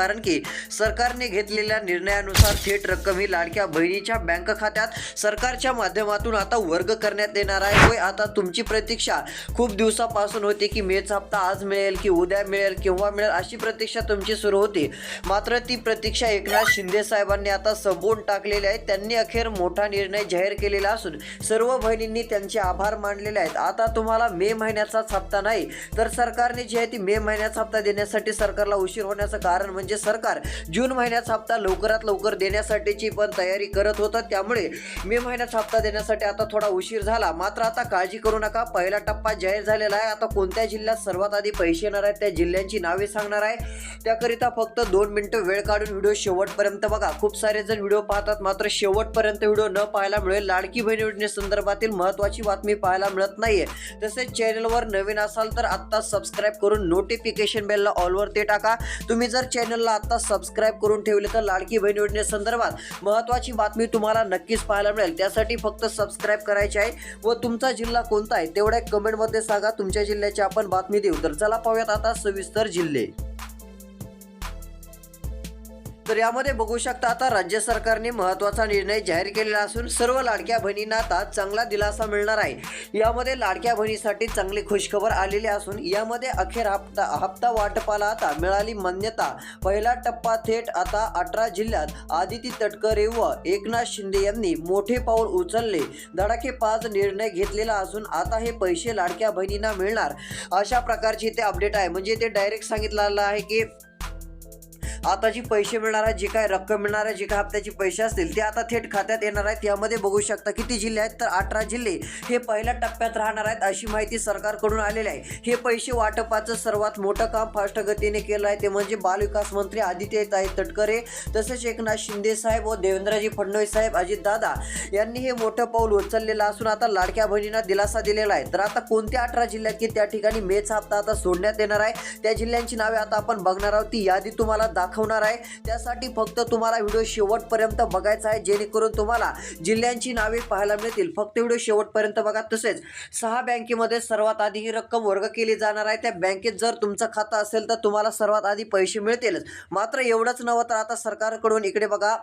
कारण की सरकारने घेतलेल्या निर्णयानुसार थेट रक्कम ही लाडक्या बहिणीच्या बँक खात्यात सरकारच्या माध्यमातून आता वर्ग करण्यात येणार आहे. होय आता तुमची प्रतीक्षा खूप दिवसापासून होती की मेचा हप्ता आज मिळेल की उद्या मिळेल केव्हा मिळेल अशी प्रतीक्षा तुमची सुरू होती. मात्र ती प्रतीक्षा एकनाथ शिंदे साहेबांनी आता संपवून टाकलेली आहे त्यांनी अखेर मोठा निर्णय जाहीर केलेला असून सर्व बहिणींनी त्यांचे आभार मानलेले आहेत. आता तुम्हाला मे महिन्याचाच हप्ता नाही तर सरकारने जी आहे ती मे महिन्याचा हप्ता देण्यासाठी सरकारला उशीर होण्याचं कारण म्हणजे सरकार जून महिन्याचा हप्ता लवकरात लवकर देण्यासाठीची पण तयारी करत होतं. त्यामुळे मे महिन्याचा हप्ता देण्यासाठी आता थोडा उशीर झाला. मात्र आता काळजी करू नका. पहिला टप्पा जाहीर झालेला आहे. आता कोणत्या जिल्ह्यात सर्वात आधी पैसे येणार आहेत त्या जिल्ह्यांची नावे सांगणार आहे. त्याकरिता फक्त दोन मिनटं वेळ काढून व्हिडिओ शेवटपर्यंत बघा. खूप सारे जण व्हिडिओ पाहतात. मात्र शेवटपर्यंत व्हिडिओ न पाहायला मिळेल. लाडकी बहीण योजनेसंदर्भातील महत्त्वाची बातमी पाहायला मिळत नाहीये. तसेच चॅनलवर नवीन असाल तर आत्ता सबस्क्राईब करून नोटिफिकेशन बेलला ऑलवर ते टाका. तुम्ही जर चॅनल चॅनलला आता सबस्क्राईब करून ठेवले तर लाडकी बहीण योजनेसंदर्भात महत्त्वाची बातमी तुम्हाला नक्कीच पाहायला मिळेल. त्यासाठी फक्त सबस्क्राईब करायचे आहे व तुमचा जिल्हा कोणता आहे तेवढ्या कमेंटमध्ये सांगा. तुमच्या जिल्ह्याची आपण बातमी देऊ. तर चला पाहूयात आता सविस्तर जिल्हे. तर यामध्ये बघू शकता आता राज्य सरकारने महत्त्वाचा निर्णय जाहीर केलेला असून सर्व लाडक्या बहिणींना आता चांगला दिलासा मिळणार आहे. यामध्ये लाडक्या बहिणीसाठी चांगली खुशखबर आलेली असून यामध्ये अखेर हप्ता हप्ता वाटपाला आता मिळाली मान्यता. पहिला टप्पा थेट आता अठरा जिल्ह्यात आदिती तटकरे व एकनाथ शिंदे यांनी मोठे पाऊल उचलले. धडाके पाच निर्णय घेतलेला असून आता हे पैसे लाडक्या बहिणींना मिळणार. अशा प्रकारची इथे अपडेट आहे. म्हणजे ते डायरेक्ट सांगितलेलं आहे की आता जी पैसे मिळणार आहे जी काय रक्कम मिळणार आहे जे काय हप्त्याचे पैसे असतील ते आता थेट खात्यात येणार आहेत. यामध्ये बघू शकता किती जिल्हे आहेत तर अठरा जिल्हे हे पहिल्या टप्प्यात राहणार आहेत अशी माहिती सरकारकडून आलेली आहे. हे पैसे वाटपाचं सर्वात मोठं काम फास्ट गतीने केलं आहे. ते म्हणजे बालविकास मंत्री आदित्य ताई तटकरे तसेच एकनाथ शिंदे साहेब व देवेंद्रजी फडणवीस साहेब अजित दादा यांनी हे मोठं पाऊल उचललेलं असून आता लाडक्या बहिणींना दिलासा दिलेला आहे. तर आता कोणत्या अठरा जिल्ह्यात की त्या ठिकाणी मेचा हप्ता आता सोडण्यात येणार आहे? त्या जिल्ह्यांची नावे आता आपण बघणार आहोत. ती यादी तुम्हाला दाखवणार आहे. त्यासाठी फक्त तुम्हाला व्हिडिओ शेवटपर्यंत बघायचा आहे. जेणेकरून तुम्हाला जिल्ह्यांची नावे पाहायला मिळतील. फक्त व्हिडिओ शेवटपर्यंत बघा. तसेच सहा बँकेमध्ये सर्वात आधी ही रक्कम वर्ग केली जाणार आहे. त्या बँकेत जर तुमचं खातं असेल तर तुम्हाला सर्वात आधी पैसे मिळतीलच. मात्र एवढंच नव्हतं तर आता सरकारकडून इकडे बघा.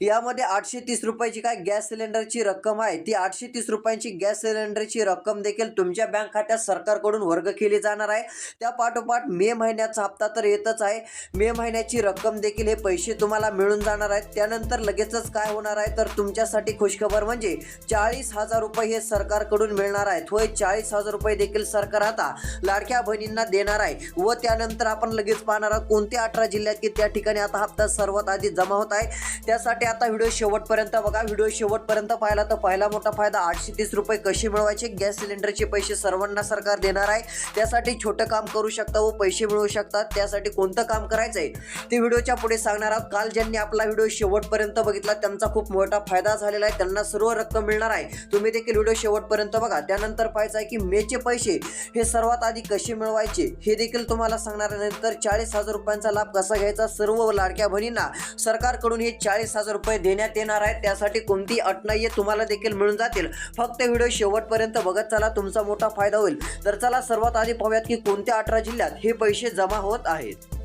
यामध्ये आठशे तीस रुपयाची काय गॅस सिलेंडरची रक्कम आहे. ती आठशे तीस रुपयांची गॅस सिलेंडरची रक्कम देखील तुमच्या बँक खात्यात सरकारकडून वर्ग केली जाणार आहे. त्या पाठोपाठ मे महिन्याचा हप्ता तर येतच आहे. मे महिन्याची रक्कम देखील हे पैसे तुम्हाला मिळून जाणार आहेत. त्यानंतर लगेचच काय होणार आहे? तर तुमच्यासाठी खुशखबर म्हणजे चाळीस हजार रुपये हे सरकारकडून मिळणार आहेत होय चाळीस हजार रुपये देखील सरकार आता लाडक्या बहिणींना देणार आहे. व त्यानंतर आपण लगेच पाहणार आहोत कोणत्या अठरा जिल्ह्यात की त्या ठिकाणी आता हप्ता सर्वात आधी जमा होत आहे. त्यासाठी आता व्हिडिओ शेवटपर्यंत बघा. व्हिडिओ शेवटपर्यंत पाहिला तर पहिला मोठा फायदा आठशे तीस रुपये कसे मिळवायचे? गॅस सिलेंडरचे पैसे सर्वांना सरकार देणार आहे. त्यासाठी छोटं काम करू शकता व पैसे मिळवू शकतात त्यासाठी कोणतं काम करायचं आहे ते व्हिडिओच्या पुढे सांगणार आहोत. काल ज्यांनी आपला व्हिडिओ शेवटपर्यंत बघितला त्यांचा खूप मोठा फायदा झालेला आहे. त्यांना सर्व रक्कम मिळणार आहे. तुम्ही देखील व्हिडिओ शेवटपर्यंत बघा. त्यानंतर पाहायचं आहे की मेचे पैसे हे सर्वात आधी कसे मिळवायचे हे देखील तुम्हाला सांगणार नंतर चाळीस हजार रुपयांचा लाभ कसा घ्यायचा? सर्व लाडक्या बहिणींना सरकारकडून हे चाळीस हजार रुपये देण्यात येणार आहेत. त्यासाठी कोणती अट नाहीये तुम्हाला देखील मिळून जातील. फक्त व्हिडिओ शेवटपर्यंत बघत चला तुमचा मोठा फायदा होईल. तर चला सर्वात आधी पाहूयात की कोणत्या अठरा जिल्ह्यात हे पैसे जमा होत आहेत.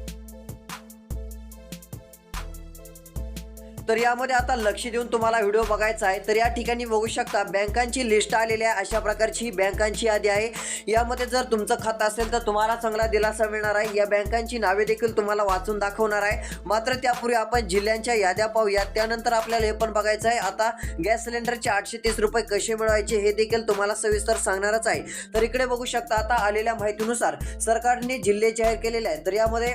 तर यामध्ये आता लक्ष देऊन तुम्हाला व्हिडिओ बघायचा आहे. तर या ठिकाणी बघू शकता बँकांची लिस्ट आलेली आहे. अशा प्रकारची ही बँकांची यादी आहे. यामध्ये जर तुमचं खातं असेल तर तुम्हाला चांगला दिलासा मिळणार आहे. या बँकांची नावे देखील तुम्हाला वाचून दाखवणार आहे. मात्र त्यापूर्वी आपण जिल्ह्यांच्या याद्या पाहूयात. त्यानंतर आपल्याला हे पण बघायचं आहे. आता गॅस सिलेंडरचे आठशे तीस रुपये कसे मिळवायचे हे देखील तुम्हाला सविस्तर सांगणारच आहे. तर इकडे बघू शकता आता आलेल्या माहितीनुसार सरकारने जिल्हे जाहीर केलेले आहेत. तर यामध्ये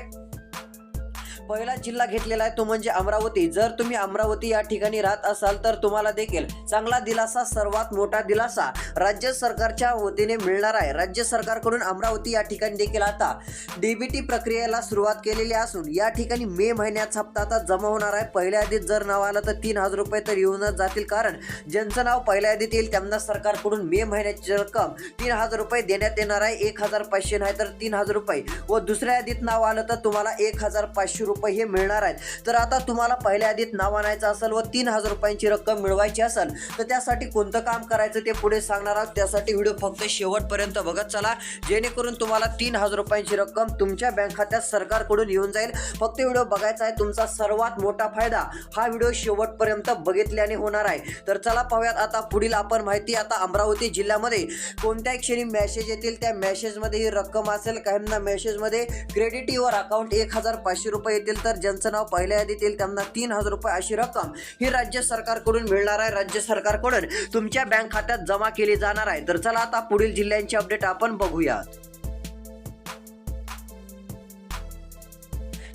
पहिला जिल्हा घेतलेला आहे तो म्हणजे अमरावती. जर तुम्ही अमरावती या ठिकाणी राहत असाल तर तुम्हाला देखील चांगला दिलासा सर्वात मोठा दिलासा राज्य सरकारच्या वतीने मिळणार आहे. राज्य सरकारकडून अमरावती या ठिकाणी देखील आता डीबीटी प्रक्रियेला सुरुवात केलेली असून या ठिकाणी मे महिन्याचा हप्ता आता जमा होणार आहे. पहिल्या यादीत जर नाव आलं तर तीन हजार रुपये तर येऊनच जातील. कारण ज्यांचं नाव पहिल्या यादीत येईल त्यांना सरकारकडून मे महिन्याची रक्कम तीन हजार रुपये देण्यात येणार आहे. एक हजार पाचशे नाही तर तीन हजार रुपये. व दुसऱ्या यादीत नाव आलं तर तुम्हाला एक हजार पाचशे रुपये रुपये हे मिळणार आहेत. तर आता तुम्हाला पहिल्या आधीत नाव आणायचं असेल व तीन हजार रुपयांची रक्कम मिळवायची असेल तर त्यासाठी कोणतं काम करायचं ते पुढे सांगणार आहोत. त्यासाठी व्हिडिओ फक्त शेवटपर्यंत बघत चला. जेणेकरून तुम्हाला तीन हजार रुपयांची रक्कम तुमच्या बँक खात्यात सरकारकडून येऊन जाईल. फक्त व्हिडिओ बघायचा आहे तुमचा सर्वात मोठा फायदा हा व्हिडिओ शेवटपर्यंत बघितल्याने होणार आहे. तर चला पाहूयात आता पुढील आपण माहिती. आता अमरावती जिल्ह्यामध्ये कोणत्याही क्षणी मेसेज येतील त्या मेसेजमध्ये ही रक्कम असेल. काहींना मेसेजमध्ये क्रेडिट युअर अकाउंट एक हजार पाचशे रुपये येतील तर ज्यांचं नाव पहिल्या यादीत येईल त्यांना तीन हजार रुपये अशी रक्कम ही राज्य सरकारकडून मिळणार आहे. राज्य सरकारकडून तुमच्या बँक खात्यात जमा केली जाणार आहे. तर चला आता पुढील जिल्ह्यांची अपडेट आपण बघूयात.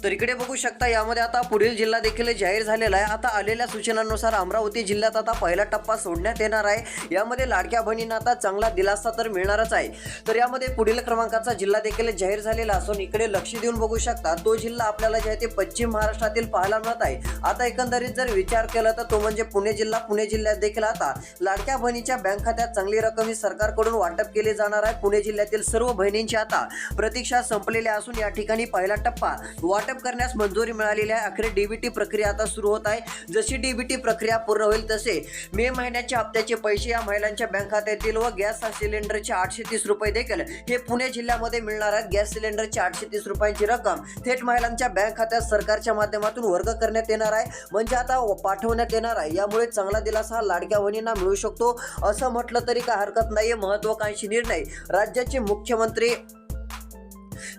तर इकडे बघू शकता यामध्ये आता पुढील जिल्हा देखील जाहीर झालेला आहे. आता आलेल्या सूचनांनुसार अमरावती जिल्ह्यात आता पहिला टप्पा सोडण्यात येणार आहे. यामध्ये लाडक्या बहिणींना आता चांगला दिलासा तर मिळणारच आहे. तर यामध्ये पुढील क्रमांकाचा जिल्हा देखील जाहीर झालेला असून इकडे लक्ष देऊन बघू शकता तो जिल्हा आपल्याला जे आहे ते पश्चिम महाराष्ट्रातील पाहायला मिळत आहे. आता एकंदरीत जर विचार केला तर तो म्हणजे पुणे जिल्हा. पुणे जिल्ह्यात देखील आता लाडक्या बहिणीच्या बँक खात्यात चांगली रक्कम ही सरकारकडून वाटप केली जाणार आहे. पुणे जिल्ह्यातील सर्व बहिणींची आता प्रतीक्षा संपलेल्या असून या ठिकाणी पहिला टप्पा वाटप करण्यास मंजुरी मिळालेली आहे. अखेर डीबीटी प्रक्रिया आता सुरू होत आहे. जशी डीबीटी प्रक्रिया पूर्ण होईल तसे मे महिन्याच्या हप्त्याचे पैसे या महिलांच्या बँक खात्यात येतील व गॅस सिलेंडरचे आठशे तीस रुपये देखील हे पुणे जिल्ह्यामध्ये मिळणार आहेत. गॅस सिलेंडरचे आठशे तीस रुपयांची रक्कम थेट महिलांच्या बँक खात्यात सरकारच्या माध्यमातून वर्ग करण्यात येणार आहे. म्हणजे आता पाठवण्यात येणार आहे. यामुळे चांगला दिलासा हा लाडक्या वहिनींना मिळू शकतो. असं म्हटलं तरी काय हरकत नाही महत्वाकांक्षी निर्णय राज्याचे मुख्यमंत्री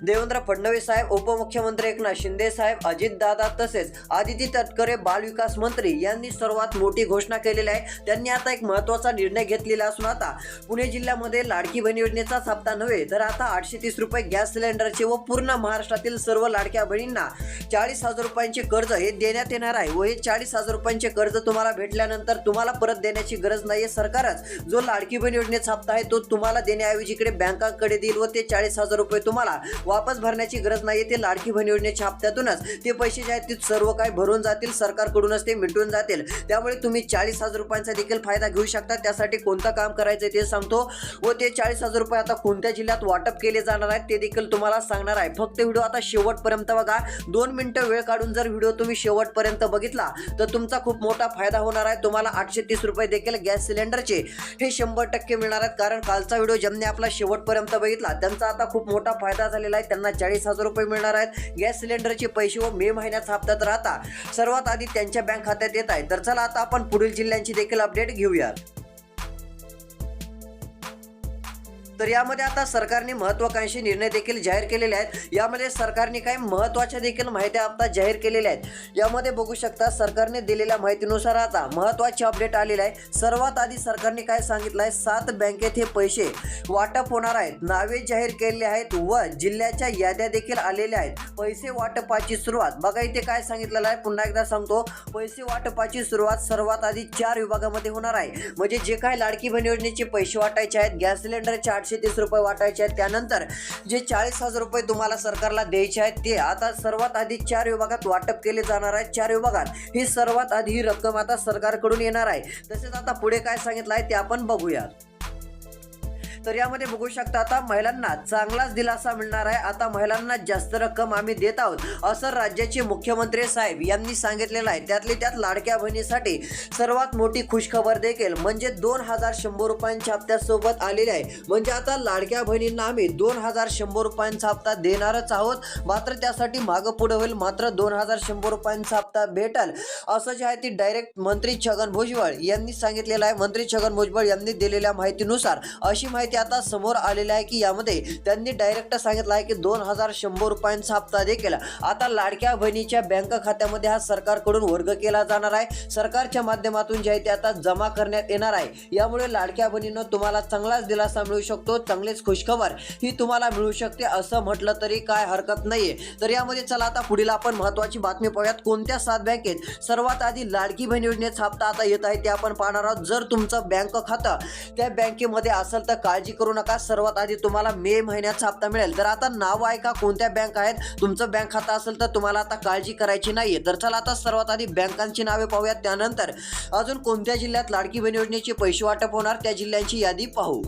देवेंद्र फडणवीस साहेब उपमुख्यमंत्री एकनाथ शिंदे साहेब अजित दादा तसेच आदिती तटकरे बालविकास मंत्री यांनी सर्वात मोठी घोषणा केलेली आहे. त्यांनी आता एक महत्त्वाचा निर्णय घेतलेला असून आता पुणे जिल्ह्यामध्ये लाडकी बहीण योजनेचाच हप्ता नव्हे तर आता आठशे तीस रुपये गॅस सिलेंडरचे व पूर्ण महाराष्ट्रातील सर्व लाडक्या बहिणींना चाळीस हजार रुपयांचे कर्ज हे देण्यात येणार आहे व हे चाळीस हजार रुपयांचे कर्ज तुम्हाला भेटल्यानंतर तुम्हाला परत देण्याची गरज नाही आहे सरकारच. जो लाडकी बहीण योजनेचा हप्ता आहे तो तुम्हाला देण्याऐवजी इकडे बँकांकडे देईल व ते चाळीस हजार रुपये तुम्हाला वापस भरण्याची गरज नाही ते लाडकी बहीण योजनेच्या हप्त्यातूनच ते पैसे जे आहेत ते सर्व काही भरून जातील सरकारकडूनच ते मिटून जातील. त्यामुळे तुम्ही चाळीस हजार रुपयांचा देखील फायदा घेऊ शकता. त्यासाठी कोणतं काम करायचं ते सांगतो. व ते चाळीस हजार रुपये आता कोणत्या जिल्ह्यात वाटप केले जाणार आहेत ते देखील तुम्हाला सांगणार आहे. फक्त व्हिडिओ आता शेवटपर्यंत बघा. दोन मिनटं वेळ काढून जर व्हिडिओ तुम्ही शेवटपर्यंत बघितला तर तुमचा खूप मोठा फायदा होणार आहे. तुम्हाला आठशे तीस रुपये देखील गॅस सिलेंडरचे हे शंभर टक्के मिळणार आहेत. कारण कालचा व्हिडिओ ज्यांनी आपला शेवटपर्यंत बघितला त्यांचा आता खूप मोठा फायदा झाला झालेला आहे. त्यांना चाळीस हजार रुपये मिळणार आहेत. गॅस सिलेंडरचे पैसे व मे महिन्याचा हप्ता तर आता सर्वात आधी त्यांच्या बँक खात्यात येत आहे. तर चला आता आपण पुढील जिल्ह्यांची देखील अपडेट घेऊयात. तर यामध्ये आता सरकारने महत्वाकांक्षी निर्णय देखील जाहीर केलेले आहेत. यामध्ये सरकारने काही महत्त्वाच्या देखील माहित्या आता जाहीर केलेल्या आहेत. यामध्ये बघू शकता सरकारने दिलेल्या माहितीनुसार आता महत्वाची अपडेट आलेली आहे. सर्वात आधी सरकारने काय सांगितलं आहे? सात बँकेत हे पैसे वाटप होणार आहेत. नावे जाहीर केलेले आहेत व जिल्ह्याच्या याद्या देखील आलेल्या आहेत. पैसे वाटपाची सुरुवात. बघा इथे काय सांगितलेलं आहे? पुन्हा एकदा सांगतो. पैसे वाटपाची सुरुवात सर्वात आधी चार विभागामध्ये होणार आहे. म्हणजे जे काय लाडकी बहीण योजनेचे पैसे वाटायचे आहेत गॅस सिलेंडरचे आठशे तीस रुपये वाटायचे आहेत. त्यानंतर जे चाळीस हजार रुपये तुम्हाला सरकारला द्यायचे आहेत ते आता सर्वात आधी चार विभागात वाटप केले जाणार आहेत. चार विभागात ही सर्वात आधी ही रक्कम आता सरकारकडून येणार आहे. तसेच आता पुढे काय सांगितलं आहे ते आपण बघूयात. तर यामध्ये बघू शकता आता महिलांना चांगलाच दिलासा मिळणार आहे. आता महिलांना जास्त रक्कम आम्ही देत आहोत असं राज्याचे मुख्यमंत्री साहेब यांनी सांगितलेलं आहे. त्यातली त्यात लाडक्या बहिणीसाठी सर्वात मोठी खुशखबर देखील म्हणजे दोन हजार शंभर रुपयांच्या हप्त्यासोबत आलेली आहे. म्हणजे आता लाडक्या बहिणींना आम्ही दोन हजार शंभर रुपयांचा हप्ता देणारच आहोत. मात्र त्यासाठी मागं पुढे होईल मात्र दोन हजार शंभर रुपयांचा हप्ता भेटल. असं जे आहे ती डायरेक्ट मंत्री छगन भुजबळ यांनी सांगितलेलं आहे. मंत्री छगन भुजबळ यांनी दिलेल्या माहितीनुसार अशी माहिती आता समोर आलेलं आहे की यामध्ये त्यांनी डायरेक्ट सांगितलं आहे की दोन हजार शंभर रुपयांचा हप्ता देखील आता लाडक्या बहिणीच्या बँक खात्यामध्ये हा सरकारकडून वर्ग केला जाणार आहे. सरकारच्या माध्यमातून जे आहे ते आता जमा करण्यात येणार आहे. यामुळे लाडक्या बहिणीनं तुम्हाला चांगलाच दिलासा मिळू शकतो चांगलीच खुशखबर ही तुम्हाला मिळू शकते असं म्हटलं तरी काय हरकत नाहीये. तर यामध्ये चला आता पुढील आपण महत्वाची बातमी पाहूयात. कोणत्या सात बँकेत सर्वात आधी लाडकी बहीण योजनेचा हप्ता आता येत आहे ते आपण पाहणार आहोत. जर तुमचं बँक खातं त्या बँकेमध्ये असेल तर काळजी काळजी करू नका. सर्वात आधी तुम्हाला मे महिन्याचा हप्ता मिळेल. तर आता नाव आहे का? कोणत्या बँक आहेत? तुमचं बँक खातं असेल तर तुम्हाला आता काळजी करायची नाहीये. तर चला आता सर्वात आधी बँकांची नावे पाहूयात. त्यानंतर अजून कोणत्या जिल्ह्यात लाडकी बहीण योजनेचे पैसे वाटप होणार? त्या जिल्ह्यांची यादी पाहू.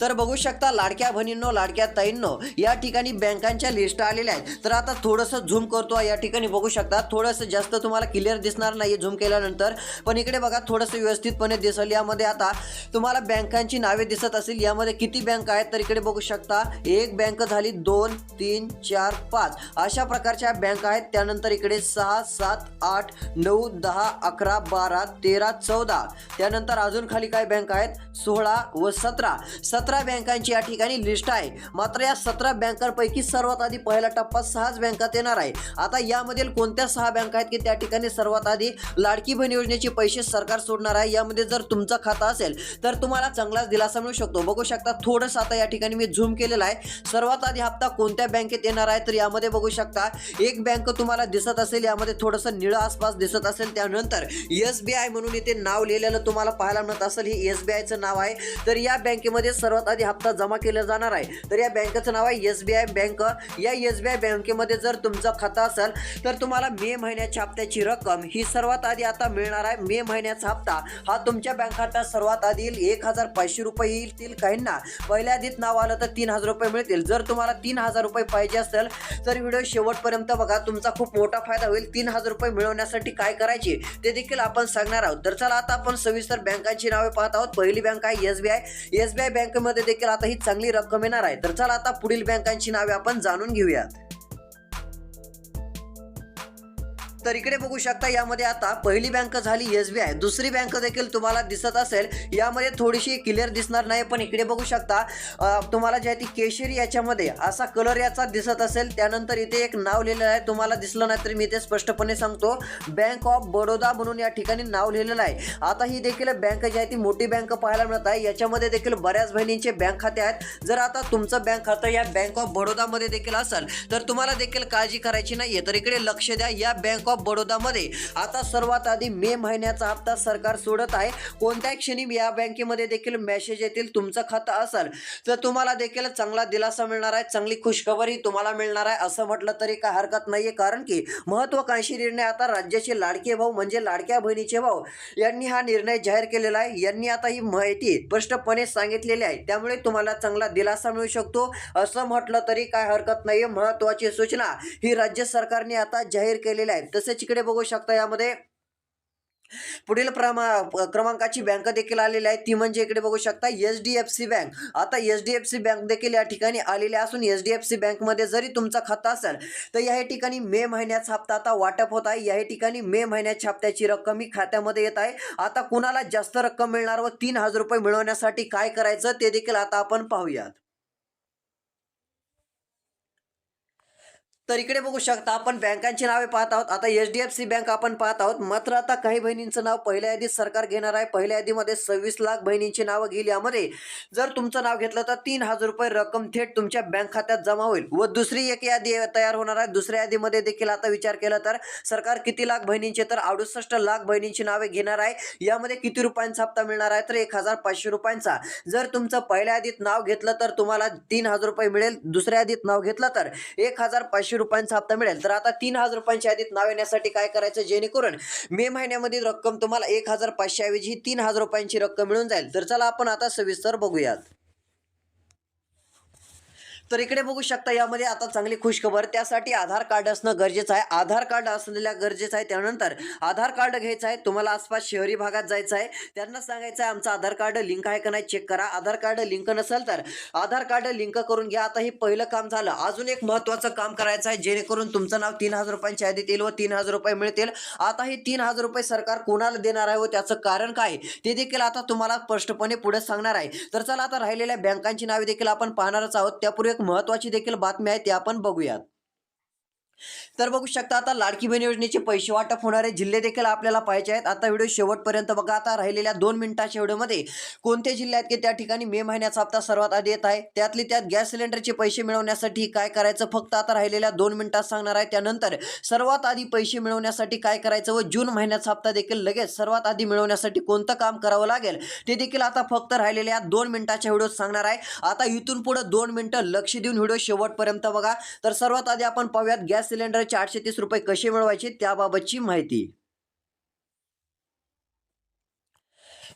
तर बघू शकता लाडक्या बहिणींनो लाडक्या ताईंनो या ठिकाणी बँकांच्या लिस्ट आलेल्या आहेत. तर आता थोडंसं झूम करतो या ठिकाणी बघू शकता थोडंसं जास्त तुम्हाला क्लिअर दिसणार नाही झूम केल्यानंतर पण इकडे बघा थोडंसं व्यवस्थितपणे दिसेल. यामध्ये आता तुम्हाला बँकांची नावे दिसत असेल यामध्ये किती बँक आहेत तर इकडे बघू शकता एक बँक झाली दोन तीन चार पाच. अशा प्रकारच्या बँक आहेत त्यानंतर इकडे सहा सात आठ नऊ दहा अकरा बारा तेरा चौदा. त्यानंतर अजून खाली काय बँक आहेत? सोळा व सतरा. सतरा सतरा बँकांची या ठिकाणी लिस्ट आहे. मात्र या सतरा बँकांपैकी सर्वात आधी पहिला टप्पा सहाच बँकात येणार आहे. आता यामधील कोणत्या सहा बँका आहेत की त्या ठिकाणी सर्वात आधी लाडकी बहीण योजनेचे पैसे सरकार सोडणार आहे? यामध्ये जर तुमचा खाता असेल तर तुम्हाला चांगलाच दिलासा मिळू शकतो. बघू शकता थोडंसं आता या ठिकाणी मी झूम केलेला आहे. सर्वात आधी हप्ता कोणत्या बँकेत येणार आहे? तर यामध्ये बघू शकता एक बँक तुम्हाला दिसत असेल यामध्ये थोडंसं निळं आसपास दिसत असेल. त्यानंतर एस बी आय म्हणून इथे नाव लिहिलेलं तुम्हाला पाहायला मिळत असेल. हे एस बी आयचं नाव आहे. तर या बँकेमध्ये सर्वात आधी हप्ता जमा केला जाणार आहे. तर या बँकेचं नाव आहे एस बी आय बँक. या एस बी आय बँकेमध्ये जर तुमचं खातं असेल तर तुम्हाला मे महिन्याच्या हप्त्याची रक्कम ही सर्वात आधी आता मिळणार आहे. मे महिन्याचा हप्ता हा तुमच्या बँक खात्यात सर्वात आधी येईल. एक हजार पाचशे रुपये येतील काहींना. पहिल्या आधीच नाव आलं तर तीन हजार रुपये मिळतील. जर तुम्हाला तीन हजार रुपये पाहिजे असेल तर व्हिडिओ शेवटपर्यंत बघा. तुमचा खूप मोठा फायदा होईल. तीन हजार रुपये मिळवण्यासाठी काय करायचे ते देखील आपण सांगणार आहोत. तर चला आता आपण सविस्तर बँकांची नावे पाहत आहोत. पहिली बँक आहे S B I. S B I बँकेमध्ये देखील आता ही चांगली रक्कम येणार आहे. तर चला आता पुढील बँकांची नावे आपण जाणून घेऊयात. तर इकडे बघू शकता यामध्ये आता पहिली बँक झाली एस बी आय दुसरी बँक देखील तुम्हाला दिसत असेल. यामध्ये थोडीशी क्लिअर दिसणार नाही पण इकडे बघू शकता तुम्हाला जे आहे ती केशरी याच्यामध्ये असा कलर याचा दिसत असेल. त्यानंतर इथे एक नाव लिहिलेलं आहे. तुम्हाला दिसलं नाही तर मी ते स्पष्टपणे सांगतो. बँक ऑफ बडोदा म्हणून या ठिकाणी नाव लिहिलेलं आहे. आता ही देखील बँक जी आहे ती मोठी बँक पाहायला मिळत आहे. याच्यामध्ये देखील बऱ्याच बहिणींचे बँक खाते आहेत. जर आता तुमचं बँक खातं या बँक ऑफ बडोदामध्ये देखील असेल तर तुम्हाला देखील काळजी करायची नाहीये. तर इकडे लक्ष द्या. या बँक ऑफ बडोदामध्ये. आता सर्वात आधी मे महिन्याचा हप्ता सरकार सोडत आहे. कोणत्याही क्षणी या बँकेमध्ये देखील मेसेज येतील तुमचं खातं असेल तर तुम्हाला देखील चांगला दिलासा मिळणार आहे चांगली खुशखबरी तुम्हाला मिळणार आहे असं म्हटलं तरी काय हरकत नाहीये. कारण की महत्वाकांक्षी निर्णय आता राज्याचे लाडके भाऊ म्हणजे लाडक्या बहिणीचे भाऊ यांनी हा निर्णय जाहीर केलेला आहे. यांनी आता ही माहिती स्पष्टपणे सांगितलेली आहे. त्यामुळे तुम्हाला चांगला दिलासा मिळू शकतो असं म्हटलं तरी काय हरकत नाहीये. महत्वाची सूचना ही राज्य सरकारने आता जाहीर केलेली आहे. तसेच इकडे बघू शकता यामध्ये पुढील प्रमा क्रमांकाची बँक देखील आलेली आहे. ती म्हणजे इकडे बघू शकता H D F C bank. आता H D F C bank देखील या ठिकाणी आलेली असून एच डी एफ सी बँकमध्ये जरी तुमचा खाता असेल तर या ठिकाणी मे महिन्याचा हप्ता आता वाटप होत आहे. या ठिकाणी मे महिन्याच्या हप्त्याची रक्कम ही खात्यामध्ये येत आहे. आता कुणाला जास्त रक्कम मिळणार व तीन हजार रुपये मिळवण्यासाठी काय करायचं ते देखील आता आपण पाहूयात. तर इकडे बघू शकता आपण बँकांची नावे पाहत आहोत. आता H D F C bank आपण पाहत आहोत. मात्र आता काही बहिणींचं नाव पहिल्या यादीत सरकार घेणार आहे. पहिल्या यादीमध्ये सव्वीस लाख बहिणींची नावं घेईल यामध्ये जर तुमचं नाव घेतलं तर तीन हजार रुपये रक्कम थेट तुमच्या बँक खात्यात जमा होईल व दुसरी एक यादी तयार होणार आहे. दुसऱ्या यादीमध्ये देखील आता विचार केला तर सरकार किती लाख बहिणींचे तर अडुसष्ट लाख बहिणींची नावे घेणार आहे. यामध्ये किती रुपयांचा हप्ता मिळणार आहे? तर एक हजार पाचशे रुपयांचा. जर तुमचं पहिल्या यादीत नाव घेतलं तर तुम्हाला तीन हजार रुपये मिळेल. दुसऱ्या यादीत नाव घेतलं तर एक हजार पाचशे रुपयांचा हप्ता मिळेल. तर आता तीन हजार रुपयांच्या यादीत नाव येण्यासाठी काय करायचं? जेणेकरून मे महिन्यामध्ये रक्कम तुम्हाला एक हजार पाचशे ऐवजी तीन हजार रुपयांची रक्कम मिळून जाईल. तर चला आपण आता सविस्तर बघूयात. तर इकडे बघू शकता यामध्ये आता चांगली खुशखबर. त्यासाठी आधार कार्ड असणं गरजेचं आहे. आधार कार्ड असलेल्या गरजेचं आहे. त्यानंतर आधार कार्ड घ्यायचं आहे. तुम्हाला आसपास शहरी भागात जायचं आहे. त्यांना सांगायचं आहे आमचं आधार कार्ड लिंक आहे का नाही चेक करा. आधार कार्ड लिंक नसेल तर आधार कार्ड लिंक करून घ्या. आता हे पहिलं काम झालं. अजून एक महत्त्वाचं काम करायचं आहे जेणेकरून तुमचं नाव तीन हजार रुपयांच्या यादीत येईल व तीन हजार रुपये मिळतील. आता हे तीन हजार रुपये सरकार कोणाला देणार आहे व त्याचं कारण काय? ते देखील आता तुम्हाला स्पष्टपणे पुढे सांगणार आहे. तर चला आता राहिलेल्या बँकांची नावे देखील आपण पाहणारच आहोत. त्यापूर्वी महत्त्वाची महत्वाची देखील बातमी आहे ती आपण बघूयात. तर बघू शकता आता लाडकी बहीण योजनेचे पैसे वाटप होणारे जिल्हे देखील आपल्याला पाहिजे आहेत. आता व्हिडिओ शेवटपर्यंत बघा. आता राहिलेल्या दोन मिनिटाच्या व्हिडिओमध्ये कोणते जिल्हे आहेत की त्या ठिकाणी मे महिन्याचा हप्ता सर्वात आधी येत आहे? त्यातली त्यात गॅस सिलेंडरचे पैसे मिळवण्यासाठी काय करायचं? फक्त आता राहिलेल्या दोन मिनिटात सांगणार आहे. त्यानंतर सर्वात आधी पैसे मिळवण्यासाठी काय करायचं व जून महिन्याचा हप्ता देखील लगेच सर्वात आधी मिळवण्यासाठी कोणतं काम करावं लागेल? ते देखील आता फक्त राहिलेल्या दोन मिनिटाच्या व्हिडिओत सांगणार आहे. आता इथून पुढे दोन मिनिटं लक्ष देऊन व्हिडिओ शेवटपर्यंत बघा. तर सर्वात आधी आपण पाहूयात गॅस सिलेंडर चारशे तीस रुपये कसे मिळवायचे त्याबाबतची माहिती.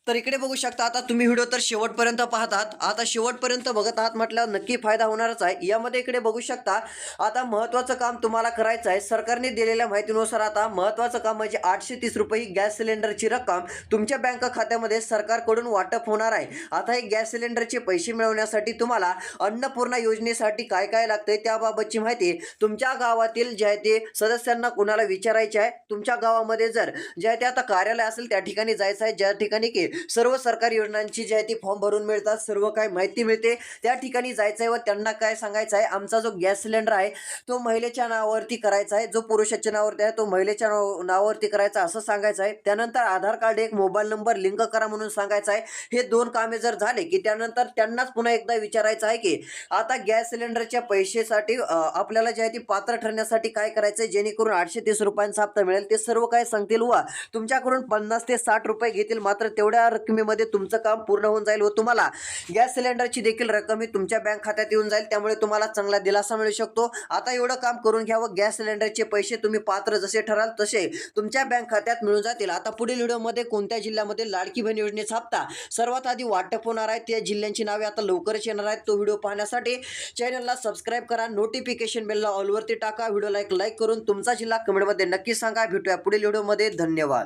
तर इकडे बघू शकता आता तुम्ही व्हिडिओ तर शेवटपर्यंत पाहतात. आता शेवटपर्यंत बघत आहात म्हटल्यावर नक्की फायदा होणारच आहे. यामध्ये इकडे बघू शकता आता महत्त्वाचं काम तुम्हाला करायचं आहे. सरकारने दिलेल्या माहितीनुसार आता महत्त्वाचं काम म्हणजे आठशे तीस रुपये गॅस सिलेंडरची रक्कम तुमच्या बँक खात्यामध्ये सरकारकडून वाटप होणार आहे. आता हे गॅस सिलेंडरचे पैसे मिळवण्यासाठी तुम्हाला अन्नपूर्णा योजनेसाठी काय काय लागतंय त्याबाबतची माहिती तुमच्या गावातील जे आहे ते सदस्यांना कुणाला विचारायचे आहे? तुमच्या गावामध्ये जर जे आहे ते आता कार्यालय असेल त्या ठिकाणी जायचं आहे. ज्या ठिकाणी की सर्व सरकारी योजनांची जी आहे ती फॉर्म भरून मिळतात सर्व काय माहिती मिळते. त्या ठिकाणी जायचं आहे व त्यांना काय सांगायचं आहे आमचा जो गॅस सिलेंडर आहे तो महिलेच्या नावावरती करायचा आहे. जो पुरुषाच्या नावावरती आहे तो महिलेच्या नाव नावावरती करायचा असं सांगायचं आहे. त्यानंतर आधार कार्ड एक मोबाईल नंबर लिंक करा म्हणून सांगायचं आहे. हे दोन कामे जर झाले की त्यानंतर त्यांनाच पुन्हा एकदा विचारायचं आहे की आता गॅस सिलेंडरच्या पैशासाठी आपल्याला जे आहे ती पात्र ठरण्यासाठी काय करायचं आहे जेणेकरून आठशे तीस रुपयांचा हप्ता मिळेल. ते सर्व काय सांगतील? वा तुमच्याकडून पन्नास ते साठ रुपये घेतील मात्र तेवढ्या रकमेमध्ये तुमचं काम पूर्ण होऊन जाईल व तुम्हाला गॅस सिलेंडरची देखील रक्कम ही तुमच्या बँक खात्यात येऊन जाईल. त्यामुळे तुम्हाला चांगला दिलासा मिळू शकतो. आता एवढं काम करून घ्यावं गॅस सिलेंडरचे पैसे तुम्ही पात्र जसे ठराल तसे तुमच्या बँक खात्यात मिळून जातील. आता पुढील व्हिडिओमध्ये कोणत्या जिल्ह्यामध्ये लाडकी बहीण योजनेचा हप्ता सर्वात आधी वाटप होणार आहे त्या जिल्ह्यांची नावे आता लवकरच येणार आहेत. तो व्हिडिओ पाहण्यासाठी चॅनलला सबस्क्राईब करा नोटिफिकेशन बेलला ऑलवरती टाका. व्हिडिओला एक लाईक करून तुमचा जिल्हा कमेंटमध्ये नक्की सांगा. भेटूया पुढील व्हिडिओमध्ये. धन्यवाद.